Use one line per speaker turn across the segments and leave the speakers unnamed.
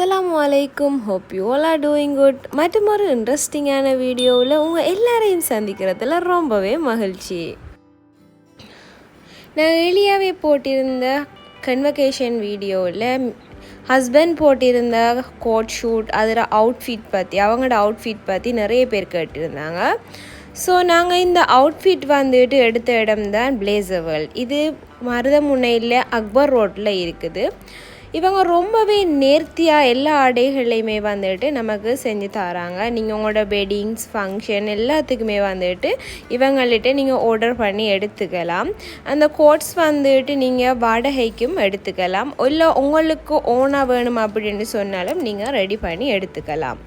அஸ்லாம் வலைக்கும் hope you all are doing good மற்றும் ஒரு இன்ட்ரெஸ்டிங்கான வீடியோவில் உங்கள் எல்லாரையும் சந்திக்கிறதுல ரொம்பவே மகிழ்ச்சி. நான் எளியாவே போட்டிருந்த கன்வகேஷன் வீடியோவில் ஹஸ்பண்ட் போட்டிருந்த கோட் ஷூட் அதில் அவுட்ஃபிட் பற்றி அவங்களோட அவுட்ஃபிட் பற்றி நிறைய பேர் கேட்டிருந்தாங்க. ஸோ நாங்கள் இந்த அவுட்ஃபிட் வந்துட்டு எடுத்த இடம் தான் பிளேசர் வேர்ல்ட் இது மருதமுனையில் அக்பர் ரோட்டில் இருக்குது. இவங்க ரொம்பவே நேர்த்தியாக எல்லா ஆடைகளையுமே வந்துட்டு நமக்கு செஞ்சு தராங்க. நீங்கள் உங்களோட வெட்டிங்ஸ் ஃபங்க்ஷன் எல்லாத்துக்குமே வந்துட்டு இவங்கள்ட்ட நீங்கள் ஆர்டர் பண்ணி எடுத்துக்கலாம். அந்த கோட்ஸ் வந்துட்டு நீங்கள் வாடகைக்கும் எடுத்துக்கலாம். இல்லை உங்களுக்கு ஓனாக வேணும் அப்படின்னு சொன்னாலும் நீங்கள் ரெடி பண்ணி எடுத்துக்கலாம்.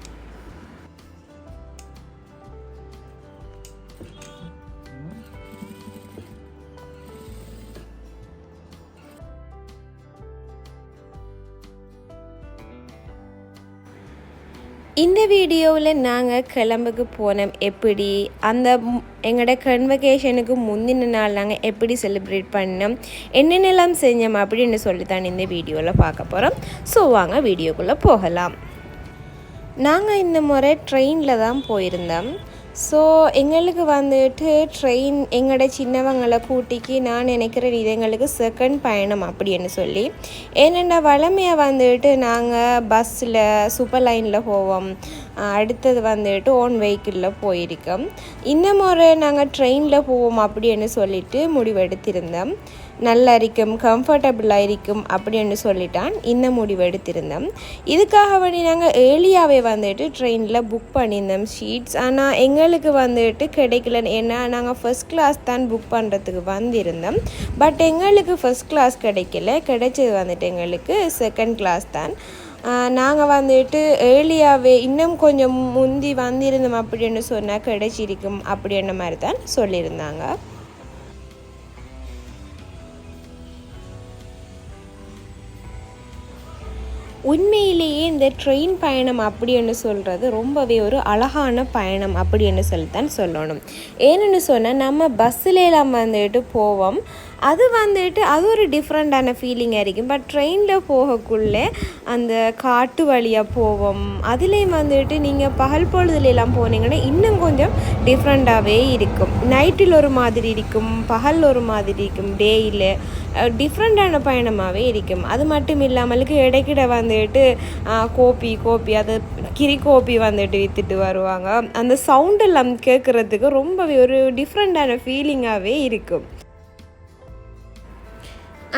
இந்த வீடியோவில் நாங்கள் கிளம்புக்கு போனோம். எப்படி? அந்த எங்களோட கன்வகேஷனுக்கு முந்தின நாள் நாங்கள் எப்படி செலிப்ரேட் பண்ணோம்? என்னென்னலாம் செஞ்சோம் அப்படின்னு சொல்லித்தான் இந்த வீடியோவில் பார்க்க போகிறோம் ஸோ வாங்க வீடியோக்குள்ளே போகலாம். நாங்கள் இந்த முறை ட்ரெயினில் தான் போயிருந்தோம். ஸோ எங்களுக்கு வந்துட்டு ட்ரெயின் எங்களோட சின்னவங்களை கூட்டிக்கு நான் நினைக்கிறேன் இது எங்களுக்கு செகண்ட் பயணம் அப்படின்னு சொல்லி. ஏனெண்டா வளமையாக வந்துட்டு நாங்கள் பஸ்ஸில் சூப்பர் லைனில் போவோம். அடுத்தது வந்துட்டு ஓன் வெஹிக்கிளில் போயிருக்கோம். இந்த முறை நாங்கள் ட்ரெயினில் போவோம் அப்படின்னு சொல்லிட்டு முடிவெடுத்திருந்தோம். நல்லா இருக்கும் கம்ஃபர்டபுளாக இருக்கும் அப்படின்னு சொல்லிட்டான். இந்த முடிவு எடுத்திருந்தோம். இதுக்காக வேண்டி நாங்கள் ஏர்லியாகவே வந்துட்டு ட்ரெயினில் புக் பண்ணியிருந்தோம் ஷீட்ஸ் ஆனால் எங்களுக்கு வந்துட்டு கிடைக்கல ஏன்னா நாங்கள் ஃபர்ஸ்ட் கிளாஸ் தான் புக் பண்ணுறதுக்கு வந்திருந்தோம். பட் எங்களுக்கு ஃபர்ஸ்ட் கிளாஸ் கிடைக்கல. கிடைச்சது வந்துட்டு எங்களுக்கு செகண்ட் கிளாஸ் தான். நாங்கள் வந்துட்டு ஏர்லியாகவே இன்னும் கொஞ்சம் முந்தி வந்திருந்தோம் அப்படின்னு சொன்னால் கிடைச்சிருக்கும் அப்படின்ற மாதிரி தான் சொல்லியிருந்தாங்க. உண்மையிலேயே இந்த ட்ரெயின் பயணம் அப்படின்னு சொல்கிறது ரொம்பவே ஒரு அழகான பயணம் அப்படின்னு சொல்லித்தான் சொல்லணும். ஏன்னு சொன்னால் நம்ம பஸ்ஸில் எல்லாம் வந்துட்டு போவோம். அது வந்துட்டு அது ஒரு டிஃப்ரெண்ட்டான ஃபீலிங்காக இருக்கும். பட் ட்ரெயினில் போகக்குள்ளே அந்த காட்டு வழியாக போவோம். அதுலேயும் வந்துட்டு நீங்கள் பகல் பொழுதுலாம் போனீங்கன்னா இன்னும் கொஞ்சம் டிஃப்ரெண்ட்டாகவே இருக்கும். நைட்டில் ஒரு மாதிரி இருக்கும் பகல் ஒரு மாதிரி இருக்கும் டேயில் டிஃப்ரெண்ட்டான பயணமாகவே இருக்கும். அது மட்டும் இல்லாமலுக்கு இடைக்கிட வந்துட்டு கோப்பி கோப்பி அது கிரி கோப்பி வந்துட்டு விற்றுட்டு வருவாங்க. அந்த சவுண்டெல்லாம் கேட்குறதுக்கு ரொம்பவே ஒரு டிஃப்ரெண்ட்டான ஃபீலிங்காகவே இருக்கும்.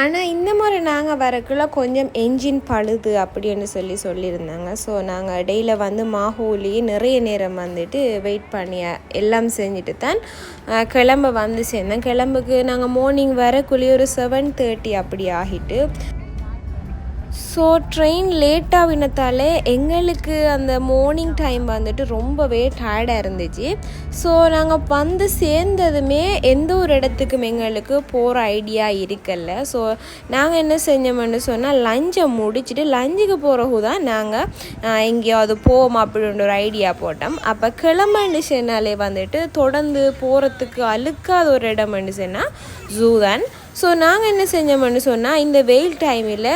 ஆனால் இந்த முறை நாங்கள் வரக்குள்ள கொஞ்சம் என்ஜின் பழுது அப்படின்னு சொல்லி சொல்லியிருந்தாங்க. ஸோ நாங்கள் இடையில வந்து மாஹோலி நிறைய நேரம் வந்துட்டு வெயிட் பண்ணி எல்லாம் செஞ்சுட்டு தான் கிளம்ப வந்து சேர்ந்தேன். கிளம்புக்கு நாங்கள் மார்னிங் வரக்குள்ளேயே ஒரு செவன் தேர்ட்டி அப்படி ஆகிட்டு ஸோ ட்ரெயின் லேட்டாகினத்தாலே எங்களுக்கு அந்த மார்னிங் டைம் வந்துட்டு ரொம்பவே டயர்டாக இருந்துச்சு. ஸோ நாங்கள் வந்து சேர்ந்ததுமே எந்த ஒரு இடத்துக்கும் எங்களுக்கு போகிற ஐடியா இருக்கல. ஸோ நாங்கள் என்ன செஞ்சோம்னு சொன்னால் லஞ்சை முடிச்சுட்டு லஞ்சுக்கு போகிறகு தான் நாங்கள் எங்கேயாவது போவோம் அப்படின்ற ஒரு ஐடியா போட்டோம். அப்போ கிளம்புன்னு சொன்னாலே வந்துட்டு தொடர்ந்து போகிறதுக்கு அழுக்காத ஒரு இடம்னு சொன்னால் ஜூ தான். ஸோ நாங்கள் என்ன செஞ்சோம்னு சொன்னால் இந்த வெயில் டைமில்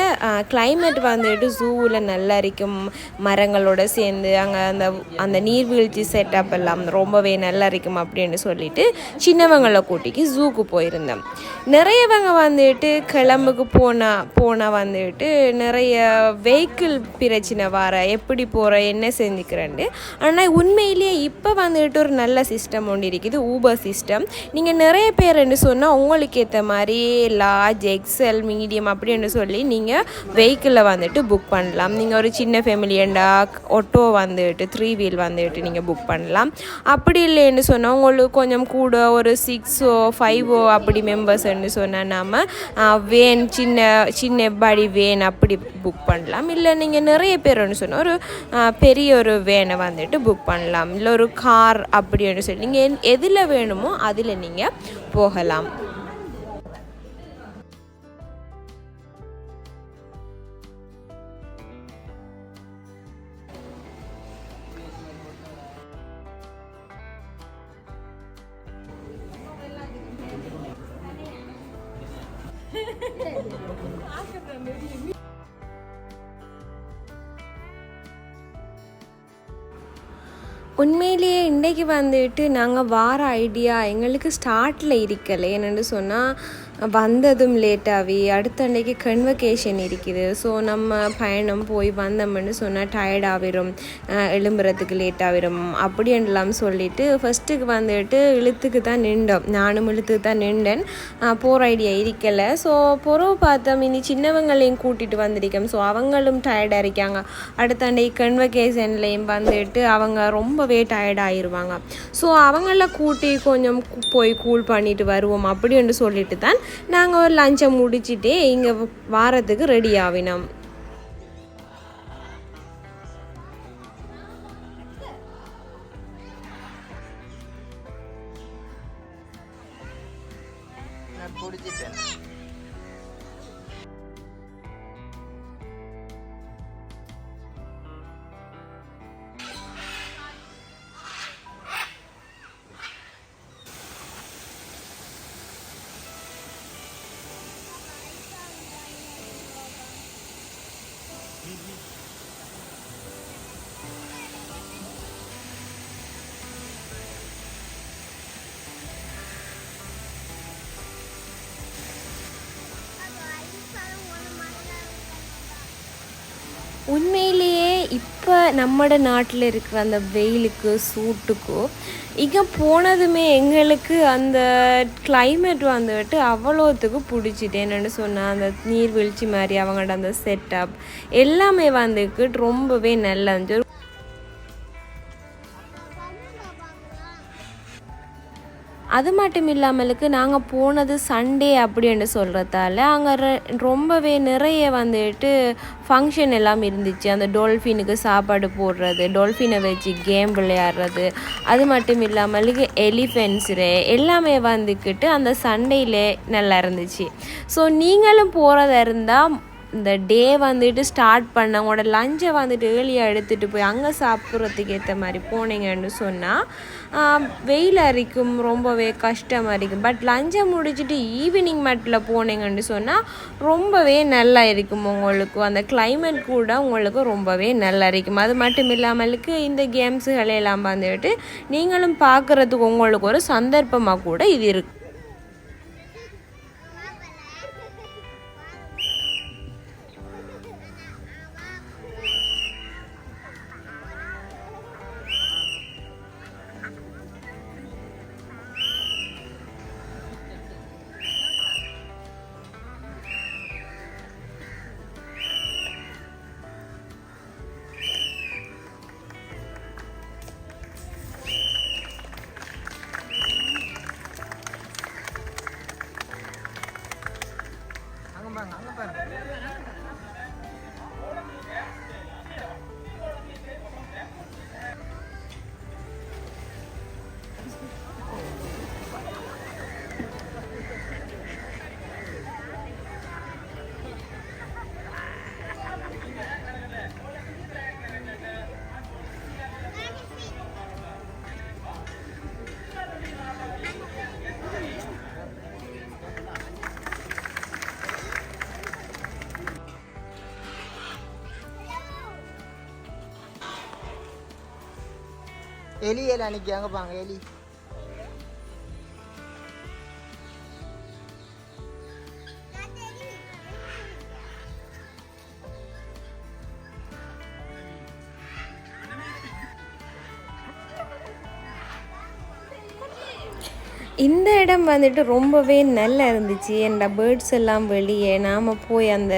கிளைமேட் வந்துட்டு ஜூவில் நல்லா இருக்கும். மரங்களோட சேர்ந்து அங்கே அந்த அந்த நீர்வீழ்ச்சி செட்டப் எல்லாம் ரொம்பவே நல்லா இருக்கும் அப்படின்னு சொல்லிட்டு சின்னவங்களை கூட்டிக்கு ஜூக்கு போயிருந்தோம். நிறையவங்க வந்துட்டு கிளம்புக்கு போனால் போனால் வந்துட்டு நிறைய வெஹிக்கிள் பிரச்சனை வர எப்படி போகிற என்ன செஞ்சுக்கிறேன்ட்டு. ஆனால் உண்மையிலேயே இப்போ வந்துட்டு ஒரு நல்ல சிஸ்டம் ஒன்று இருக்குது ஊபர் சிஸ்டம் நீங்கள் நிறைய பேர்ன்னு சொன்னால் உங்களுக்கு ஏற்ற மாதிரி லார்ஜ் எக்ஸல் மீடியம் அப்படின்னு சொல்லி நீங்கள் வெஹிக்கிளில் வந்துட்டு புக் பண்ணலாம். நீங்கள் ஒரு சின்ன ஃபேமிலியண்டா ஆட்டோ வந்துட்டு த்ரீ வீல் வந்துட்டு நீங்கள் புக் பண்ணலாம். அப்படி இல்லைன்னு சொன்னால் உங்களுக்கு கொஞ்சம் கூட ஒரு சிக்ஸோ ஃபைவோ அப்படி மெம்பர்ஸ்ன்னு சொன்னால் நாம் வேன் சின்ன சின்ன பாடி வேன் அப்படி புக் பண்ணலாம். இல்லை நீங்கள் நிறைய பேர்னு சொன்னால் ஒரு பெரிய ஒரு வேனை வந்துட்டு புக் பண்ணலாம். இல்லை ஒரு கார் அப்படின்னு சொல்லி நீங்கள் எதில் வேணுமோ அதில் நீங்கள் போகலாம். உண்மையிலேயே இன்றைக்கு வந்துட்டு நாங்கள் வார ஐடியா எங்களுக்கு ஸ்டார்ட்டில் இருக்கலை என்னென்னு சொன்னால் வந்ததும் லேட்டாகி அடுத்த அன்றைக்கு கன்வகேஷன் இருக்குது. ஸோ நம்ம பயணம் போய் வந்தோம்னு சொன்னால் டயர்டாகிடும் எழும்புறதுக்கு லேட்டாகிடும் அப்படின்லாம் சொல்லிவிட்டு ஃபஸ்ட்டுக்கு வந்துட்டு இழுத்துக்கு தான் நின்றோம். நானும் இழுத்துக்கு தான் நின்றேன். போகிற ஐடியா இருக்கலை. ஸோ பொறவு பார்த்தோம். இனி சின்னவங்களையும் கூட்டிகிட்டு வந்திருக்கோம் ஸோ அவங்களும் டயர்டாக இருக்காங்க. அடுத்த அன்றைக்கு கன்வகேஷன்லேயும் வந்துட்டு அவங்க ரொம்பவே டயர்டாகிடுவாங்க ஸோ அவங்கள கூட்டி கொஞ்சம் போய் கூல் பண்ணிட்டு வருவோம். அப்படின்னு சொல்லிட்டு தான் நாங்கள் ஒரு லஞ்சை முடிச்சுட்டே இங்கே வாரத்துக்கு ரெடி ஆகினோம்
நான்
உண்மையிலேயே இப்போ நம்மட நாட்டில் இருக்கிற அந்த வெயிலுக்கு சூட்டுக்கும் இங்கே போனதுமே எங்களுக்கு அந்த கிளைமேட் வந்துட்டு அவ்வளோத்துக்கு பிடிச்சிட்டு என்னென்னு சொன்னால் அந்த நீர்வீழ்ச்சி மாதிரி அவங்களோட அந்த செட்டப் எல்லாமே வந்துக்கிட்டு ரொம்பவே நல்லா இருந்துச்சு. அது மட்டும் இல்லாமலுக்கு நாங்கள் போனது சண்டே அப்படின்னு சொல்கிறதால அங்கே ரொம்பவே நிறைய வந்துட்டு ஃபங்க்ஷன் எல்லாம் இருந்துச்சு. அந்த டொல்ஃபினுக்கு சாப்பாடு போடுறது டொல்ஃபினை வச்சு கேம் விளையாடுறது அது மட்டும் இல்லாமலுக்கு எலிஃபென்ட்ஸு எல்லாமே வந்துக்கிட்டு அந்த சண்டையிலே நல்லா இருந்துச்சு. ஸோ நீங்களும் போகிறதா இருந்தால் இந்த டே வந்துட்டு ஸ்டார்ட் பண்ண உங்களோட லஞ்சை வந்துட்டு ஏர்லியாக எடுத்துகிட்டு போய் அங்கே சாப்பிட்றதுக்கு ஏற்ற மாதிரி போனீங்கன்னு சொன்னால் வெயில் அரிக்கும் ரொம்பவே கஷ்டமாக இருக்கும் பட் லஞ்சை முடிச்சுட்டு ஈவினிங் மட்டில் போனீங்கன்னு சொன்னால் ரொம்பவே நல்லா இருக்கும் உங்களுக்கு. அந்த கிளைமேட் கூட உங்களுக்கு ரொம்பவே நல்லா இருக்கும். அது மட்டும் இல்லாமலுக்கு இந்த கேம்ஸுகள் எல்லாம் வந்துட்டு நீங்களும் பார்க்குறதுக்கு உங்களுக்கு ஒரு சந்தர்ப்பமாக கூட இது
இருக்குது எலி எல்லாம் நிற்கி அங்கே பாங்க எலி.
இடம் வந்துட்டு ரொம்பவே நல்லா இருந்துச்சு. அந்த பேர்ட்ஸ் எல்லாம் வெளியே நாம் போய் அந்த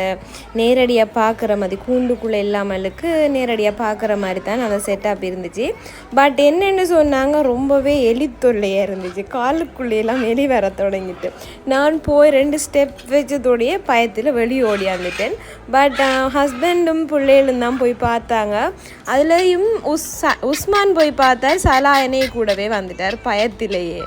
நேரடியாக பார்க்குற மாதிரி கூண்டுக்குள்ளே இல்லாமலுக்கு நேரடியாக பார்க்குற மாதிரி தான் அந்த செட்டப் இருந்துச்சு. பட் என்னென்னு சொன்னாங்க ரொம்பவே எலி தொல்லையாக இருந்துச்சு காலுக்குள்ளேயெல்லாம் எலி வர தொடங்கிட்டு. நான் போய் ரெண்டு ஸ்டெப் வச்சதோடையே பயத்தில் வெளியே ஓடியாந்துட்டேன் பட் ஹஸ்பண்டும் பிள்ளைகளும் தான் போய் பார்த்தாங்க. அதுலேயும் உஸ் உஸ்மான் போய் பார்த்தார். சலாயனே கூடவே வந்துட்டார் பயத்திலேயே.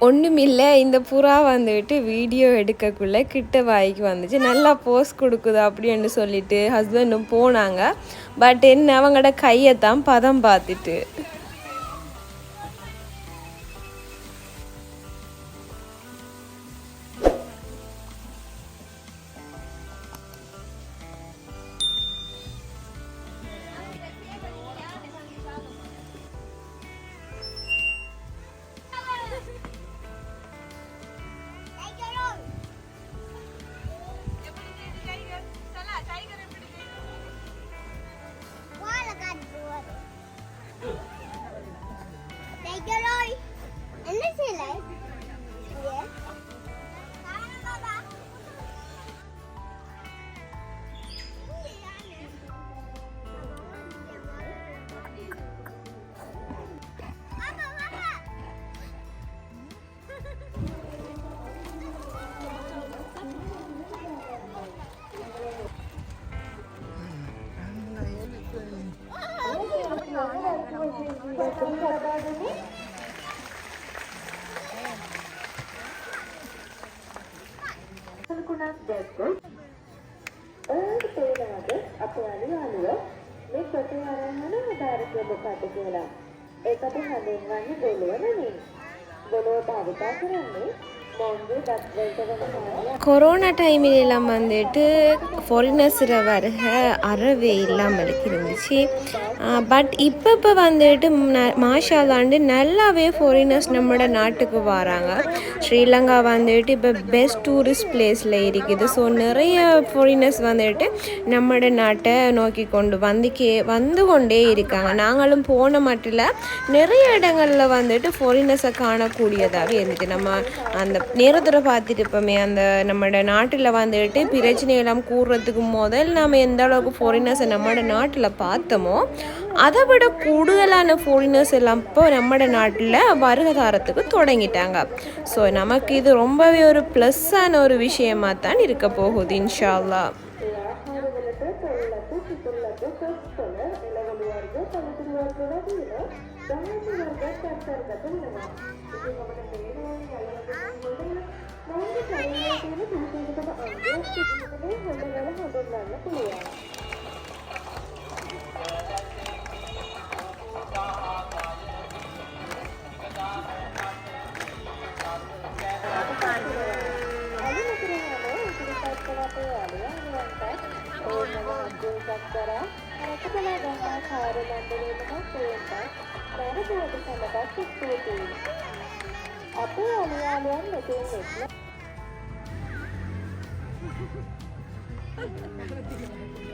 ஒன்றுமில்லை இந்த புறா வந்துட்டு வீடியோ எடுக்கக்குள்ளே கிட்ட வாய்க்கு வந்துச்சு. நல்லா போஸ் கொடுக்குது அப்படின்னு சொல்லிட்டு ஹஸ்பண்டும் போனாங்க. பட் என்ன அவங்களோட கையை தான் பதம் பார்த்துட்டு.
amenyani bolona bolota avikasaranne
corona டைமில் எல்லாம் வந்துட்டு ஃபாரினர்ஸ் வர அறவே இல்லாமல் இருந்துச்சு பட் இப்போ இப்போ வந்துட்டு மாஷாலாண்டு நல்லாவே ஃபாரினர்ஸ் நம்மளோட நாட்டுக்கு வராங்க. ஸ்ரீலங்கா வந்துட்டு இப்போ பெஸ்ட் டூரிஸ்ட் பிளேஸில் இருக்குது. ஸோ நிறைய ஃபாரினர்ஸ் வந்துட்டு நம்மளோட நாட்டை நோக்கி கொண்டு வந்து கே வந்து கொண்டே இருக்காங்க. நாங்களும் போன மட்டும் நிறைய இடங்களில் வந்துட்டு ஃபாரினர்ஸை காணக்கூடியதாகவே இருந்துச்சு நம்ம அந்த நேரத்தில் பார்த்துட்டு இப்போமே அந்த நம்மளோட நாட்டில் வந்துட்டு பிரச்சனை எல்லாம் கூறுறதுக்கு முதல் நாம் எந்த அளவுக்கு ஃபாரினர்ஸை நம்மளோட நாட்டில் பார்த்தோமோ அதை விட கூடுதலான ஃபாரினர்ஸ் எல்லாம் இப்போ நம்ம நாட்டில் வருகதாரத்துக்கு தொடங்கிட்டாங்க. ஸோ நமக்கு இது ரொம்பவே ஒரு ப்ளஸ்ஸான ஒரு விஷயமா தான் இருக்க போகுது இன்ஷா அல்லாஹ்
ඒ ඕනෑමක් කරා රටකලා ගමා කාර මණ්ඩලයටම සේන්ටක් දැනපුවට සමගත් ස්තුතියි. අපේ අලියාලුවන් මෙතුන් එක්ම
Thank
you.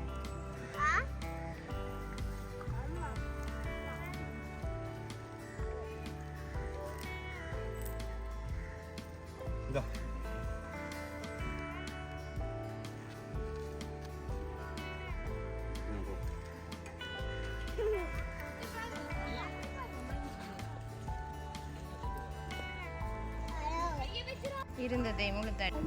இருந்ததை முழுத்தாடி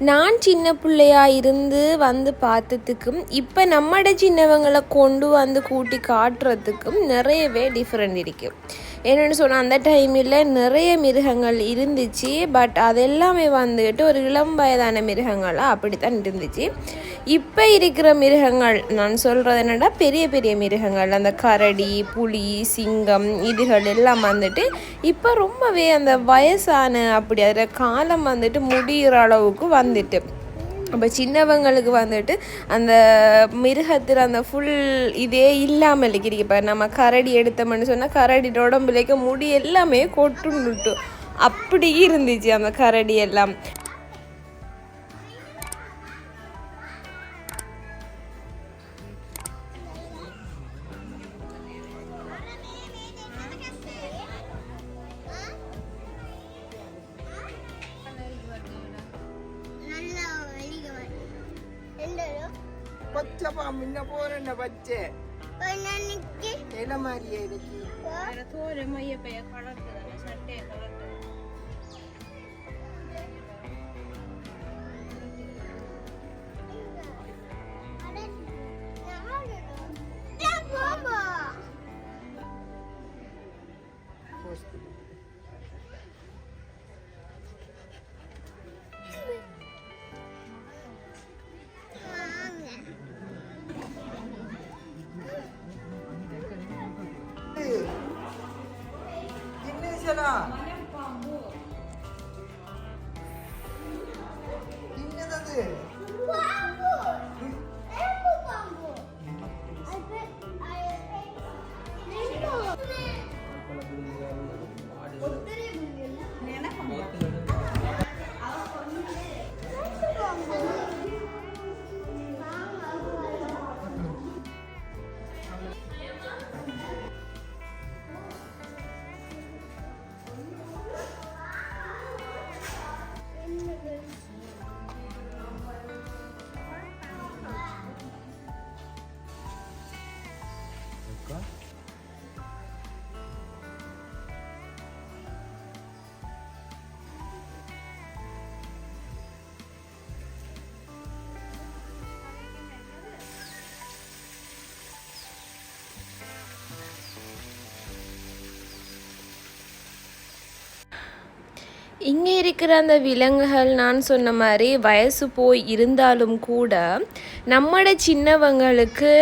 நான் சின்ன பிள்ளையா இருந்து வந்து பார்த்ததுக்கும் இப்போ நம்மட சின்னவங்களை கொண்டு வந்து கூட்டி காட்டுறதுக்கும் நிறையவே டிஃப்ரெண்ட் இருக்குது என்னென்னு சொன்னால் அந்த டைமில் நிறைய மிருகங்கள் இருந்துச்சு. பட் அதெல்லாமே வந்துட்டு ஒரு இளம் வயதான மிருகங்களாக அப்படித்தான் இருந்துச்சு. இப்போ இருக்கிற மிருகங்கள் நான் சொல்கிறது என்னென்னா பெரிய பெரிய மிருகங்கள். அந்த கரடி புலி சிங்கம் இதுகள் எல்லாம் வந்துட்டு இப்போ ரொம்பவே அந்த வயசான அப்படி அதில் காலம் வந்துட்டு முடிகிற அளவுக்கு வந்துட்டு. அப்போ சின்னவங்களுக்கு வந்துட்டு அந்த மிருகத்தில் அந்த ஃபுல் இதே இல்லாமல் இருக்கிறீங்க இப்போ நம்ம கரடி எடுத்தோம்னு சொன்னால் கரடியோட உடம்புலேக்க முடி எல்லாமே கொட்டுன்னுட்டு. அப்படி இருந்துச்சு அந்த கரடி எல்லாம்.
பச்சை பாம்பு இன்ன போறேன் பச்சை?
நினைக்கு
இலை மாதிரியே 있잖아
இங்கே இருக்கிற அந்த விலங்குகள் நான் சொன்ன மாதிரி வயசு போய் இருந்தாலும் கூட நம்மட சின்னவங்களுக்கு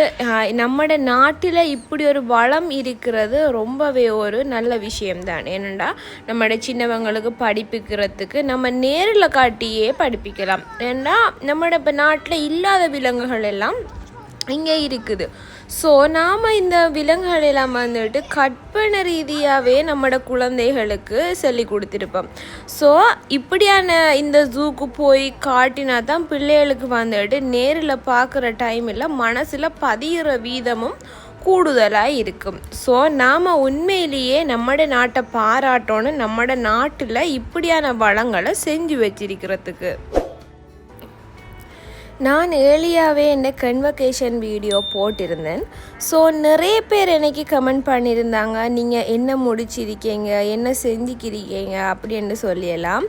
நம்மட நாட்டில் இப்படி ஒரு வளம் இருக்கிறது ரொம்பவே ஒரு நல்ல விஷயம்தான். ஏனெண்டா நம்மட சின்னவங்களுக்கு படிப்பிக்கிறதுக்கு நம்ம நேரில் காட்டியே படிப்பிக்கலாம். ஏன்னா நம்மட இப்போ நாட்டில் இல்லாத விலங்குகள் எல்லாம் இங்கே இருக்குது. ஸோ நாம் இந்த விலங்குகள் எல்லாம் வந்துட்டு கற்பனை ரீதியாகவே நம்மளோட குழந்தைகளுக்கு சொல்லி கொடுத்துருப்போம். ஸோ இப்படியான இந்த ஜூக்கு போய் காட்டினா தான் பிள்ளைகளுக்கு வந்துட்டு நேரில் பார்க்குற டைமில் மனசில் பதிகிற வீதமும் கூடுதலாக இருக்கும். ஸோ நாம் உண்மையிலேயே நம்மட நாட்டை பாராட்டோன்னு நம்மட நாட்டில் இப்படியான வளங்களை செஞ்சு வச்சிருக்கிறதுக்கு. நான் ஏர்லியாகவே என்ன கன்வகேஷன் வீடியோ போட்டிருந்தேன். ஸோ நிறைய பேர் எனக்கு கமெண்ட் பண்ணியிருந்தாங்க. நீங்கள் என்ன முடிச்சிருக்கீங்க? என்ன செஞ்சுக்கிறீங்க அப்படின்னு சொல்லியெல்லாம்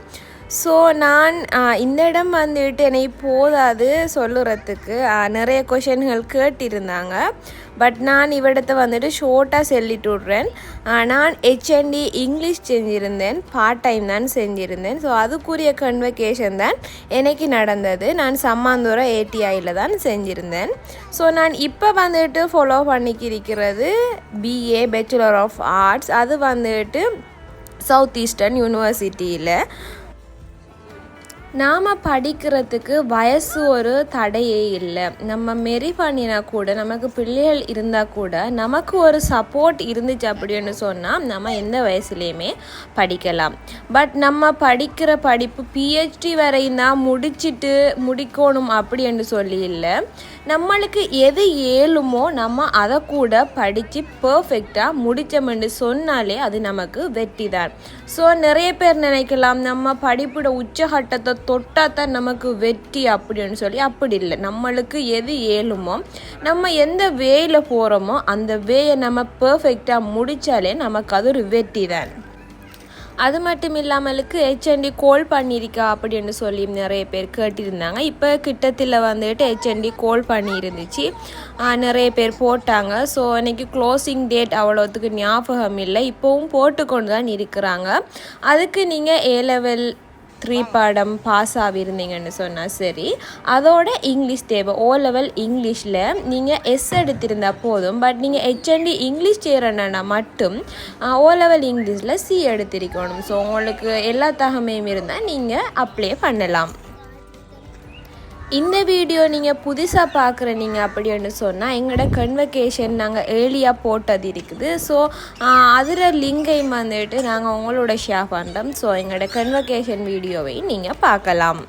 ஸோ நான் இந்த இடம் வந்துட்டு என்னை போதாது சொல்லுறதுக்கு நிறைய கொஷின்கள் கேட்டிருந்தாங்க. பட் நான் இவ்விடத்தை வந்துட்டு ஷோர்ட்டாக சொல்லிட்டு விட்றேன் நான் ஹெச்என்டி இங்கிலீஷ் செஞ்சுருந்தேன். பார்ட் டைம் தான் செஞ்சுருந்தேன். ஸோ அதுக்குரிய கன்வகேஷன் தான் எனக்கு நடந்தது. நான் சம்மாந்தூரம் ஏடிஐயில் தான் செஞ்சுருந்தேன். ஸோ நான் இப்போ வந்துட்டு ஃபாலோ பண்ணிக்கிருக்கிறது பிஏ பேச்சுலர் ஆஃப் ஆர்ட்ஸ் அது வந்துட்டு சவுத் ஈஸ்டர்ன் யூனிவர்சிட்டியில் நாம் படிக்கிறதுக்கு வயசு ஒரு தடையே இல்லை. நம்ம மெரி பண்ணினா கூட நமக்கு பிள்ளைகள் இருந்தால் கூட நமக்கு ஒரு சப்போர்ட் இருந்துச்சு அப்படின்னு சொன்னால் நம்ம எந்த வயசுலேயுமே படிக்கலாம். பட் நம்ம படிக்கிற படிப்பு பிஹெச்டி வரையும் தான் முடிச்சிட்டு முடிக்கணும் அப்படின்னு சொல்லி இல்லை. நம்மளுக்கு எது ஏழுமோ நம்ம அதை கூட படித்து பர்ஃபெக்டாக முடித்தோம்னு சொன்னாலே அது நமக்கு வெற்றி தான் ஸோ நிறைய பேர் நினைக்கலாம் நம்ம படிப்போட உச்சகட்டத்தை தொட்டால் தான் நமக்கு வெற்றி அப்படின்னு சொல்லி. அப்படி இல்லை. நம்மளுக்கு எது ஏழுமோ நம்ம எந்த வேயில் போகிறோமோ அந்த வேயை நம்ம பர்ஃபெக்டாக முடித்தாலே நமக்கு அது ஒரு வெற்றி தான் அது மட்டும் இல்லாமலுக்கு ஹெச்என்டி கோல் பண்ணியிருக்கா அப்படின்னு சொல்லி நிறைய பேர் கேட்டிருந்தாங்க. இப்போ கிட்டத்தில் வந்துட்டு ஹெச்என்டி கோல் பண்ணியிருந்துச்சு. நிறைய பேர் போட்டாங்க. ஸோ இன்னைக்கு க்ளோசிங் டேட் அவ்வளோத்துக்கு ஞாபகம் இல்லை. இப்போவும் போட்டுக்கொண்டு தான் இருக்கிறாங்க. அதுக்கு நீங்கள் ஏ லெவல் த்ரீ பாடம் பாஸ் ஆகியிருந்தீங்கன்னு சொன்னால் சரி. அதோட இங்கிலீஷ் தேவை ஓ லெவல் இங்கிலீஷில் நீங்கள் எஸ் எடுத்திருந்தா போதும். பட் நீங்கள் ஹெச்என்டி இங்கிலீஷ் செய்கிறனா மட்டும் ஓ லெவல் இங்கிலீஷில் சி எடுத்திருக்கணும். ஸோ உங்களுக்கு எல்லா தகமையும் இருந்தால் நீங்கள் அப்ளை பண்ணலாம். இந்த வீடியோ நீங்கள் புதுசாக பார்க்குற நீங்கள் அப்படின்னு சொன்னால் எங்களோட கன்வகேஷன் நாங்கள் ஏர்லியாக போட்டது இருக்குது. ஸோ அதில் லிங்கையும் வந்துட்டு நாங்கள் உங்களோட ஷேர் பண்ணுறோம் ஸோ எங்களோட கன்வகேஷன் வீடியோவையும் நீங்கள் பார்க்கலாம்.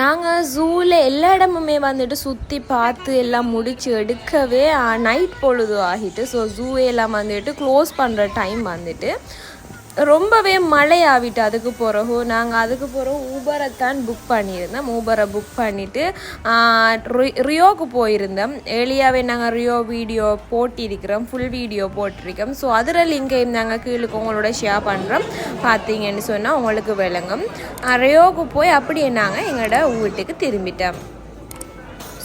நாங்கள் ஜூவில் எல்லா இடமுமே வந்துட்டு சுற்றி பார்த்து எல்லாம் முடிச்சு எடுக்கவே நைட் பொழுது ஆகிட்டு ஸோ ஜூ எல்லாம் வந்துட்டு க்ளோஸ் பண்ணுற டைம் வந்துட்டு ரொம்பவே மழை ஆகிட்டு அதுக்கு பிறகு நாங்கள் அதுக்கு பிறகு ஊபரை தான் புக் பண்ணியிருந்தோம். ஊபரை புக் பண்ணிவிட்டு ரியோக்கு போயிருந்தோம். ஏர்லியாகவே நாங்கள் ரியோ வீடியோ போட்டிருக்கிறோம். ஃபுல் வீடியோ போட்டிருக்கோம். ஸோ அதில் லிங்கையும் நாங்கள் கீழுக்கு உங்களோட ஷேர் பண்ணுறோம் பார்த்தீங்கன்னு சொன்னால் உங்களுக்கு விளங்கும். ரியோவுக்கு ரியோக்கு போய் அப்படியே நாங்கள் எங்களோட வீட்டுக்கு திரும்பிட்டோம்.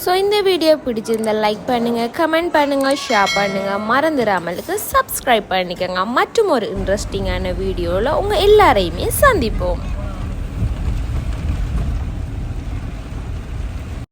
ஸோ இந்த வீடியோ பிடிச்சிருந்தால் லைக் பண்ணுங்கள் கமெண்ட் பண்ணுங்கள் ஷேர் பண்ணுங்கள் மறந்துடாமலுக்கு சப்ஸ்கிரைப் பண்ணிக்கோங்க. மற்றும் ஒரு இன்ட்ரெஸ்டிங்கான வீடியோவில் உங்கள் எல்லாரையுமே சந்திப்போம்.